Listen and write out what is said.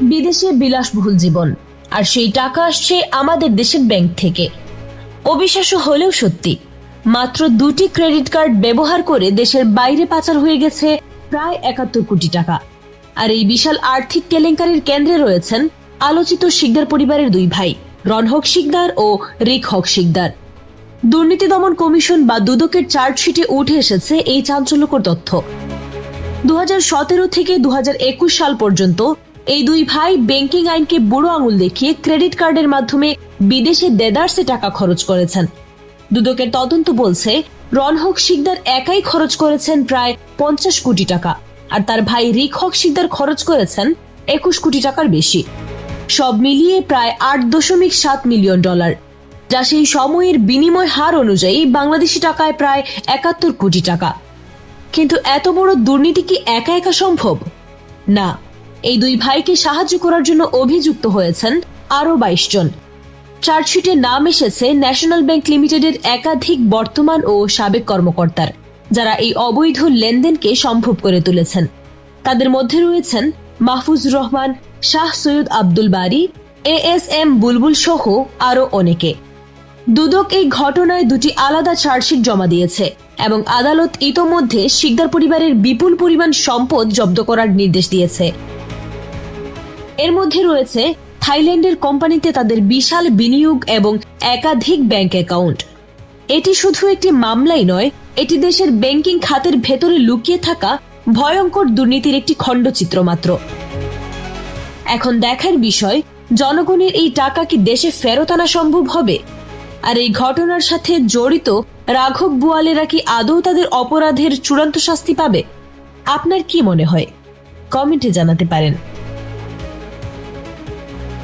বিদেশে বিলাসবহুল জীবন। আর সেই টাকা আসছে আমাদের দেশের ব্যাংক থেকে। অবিশ্বাস্য হলেও সত্যি, মাত্র দুটি ক্রেডিট কার্ড ব্যবহার করে দেশের বাইরে পাচার হয়ে গেছে প্রায় একাত্তর কোটি টাকা। আর এই বিশাল আর্থিক কেলেঙ্কারির কেন্দ্রে রয়েছেন আলোচিত শিকদার পরিবারের দুই ভাই রনহক শিকদার ও রিক হক শিকদার। দুর্নীতি দমন কমিশন বা দুদকের চার্জশিটে উঠে এসেছে এই চাঞ্চল্যকর তথ্য। দু হাজার সতেরো থেকে দু হাজার একুশ সাল পর্যন্ত এই দুই ভাই ব্যাংকিং আইনকে বুড়ো আঙুল দেখিয়ে ক্রেডিট কার্ডের মাধ্যমে বিদেশে দেদার্সে টাকা খরচ করেছেন। দুদকের তদন্ত বলছে রনহক শিকদার একাই খরচ করেছেন প্রায় পঞ্চাশ কোটি টাকা, আর তার ভাই রিক হক শিকদার খরচ করেছেন একুশ কোটি টাকার বেশি। সব মিলিয়ে প্রায় আট দশমিক সাত মিলিয়ন ডলার, যা সেই সময়ের বিনিময় হার অনুযায়ী বাংলাদেশি টাকায় প্রায় একাত্তর কোটি টাকা। কিন্তু এত বড় দুর্নীতি কি একা একা সম্ভব? না। এই দুই ভাইকে সাহায্য করার জন্য অভিযুক্ত হয়েছেন আরও বাইশ জন। চার্জশিটে নাম এসেছে ন্যাশনাল ব্যাংক লিমিটেডের একাধিক বর্তমান ও সাবেক কর্মকর্তার, যারা এই অবৈধ লেনদেনকে সম্ভব করে তুলেছেন। তাদের মধ্যে রয়েছেন Mahfuz Rahman, Shah Syed Abdul Bari A S M Bulbul সহ আরও অনেকে। দুদক এই ঘটনায় দুটি আলাদা চার্জশিট জমা দিয়েছে এবং আদালত ইতোমধ্যে শিকদার পরিবারের বিপুল পরিমাণ সম্পদ জব্দ করার নির্দেশ দিয়েছে। এর মধ্যে রয়েছে থাইল্যান্ডের কোম্পানিতে তাদের বিশাল বিনিয়োগ এবং একাধিক ব্যাংক অ্যাকাউন্ট। এটি শুধু একটি মামলাই নয়, এটি দেশের ব্যাংকিং খাতের ভেতরে লুকিয়ে থাকা ভয়ঙ্কর দুর্নীতির একটি খণ্ডচিত্র মাত্র। এখন দেখার বিষয়, জনগণের এই টাকা কি দেশে ফেরত আনা সম্ভব হবে? আর এই ঘটনার সাথে জড়িত রাঘব বুয়ালেরা কি আদৌ তাদের অপরাধের চূড়ান্ত শাস্তি পাবে? আপনার কি মনে হয়? কমেন্টে জানাতে পারেন।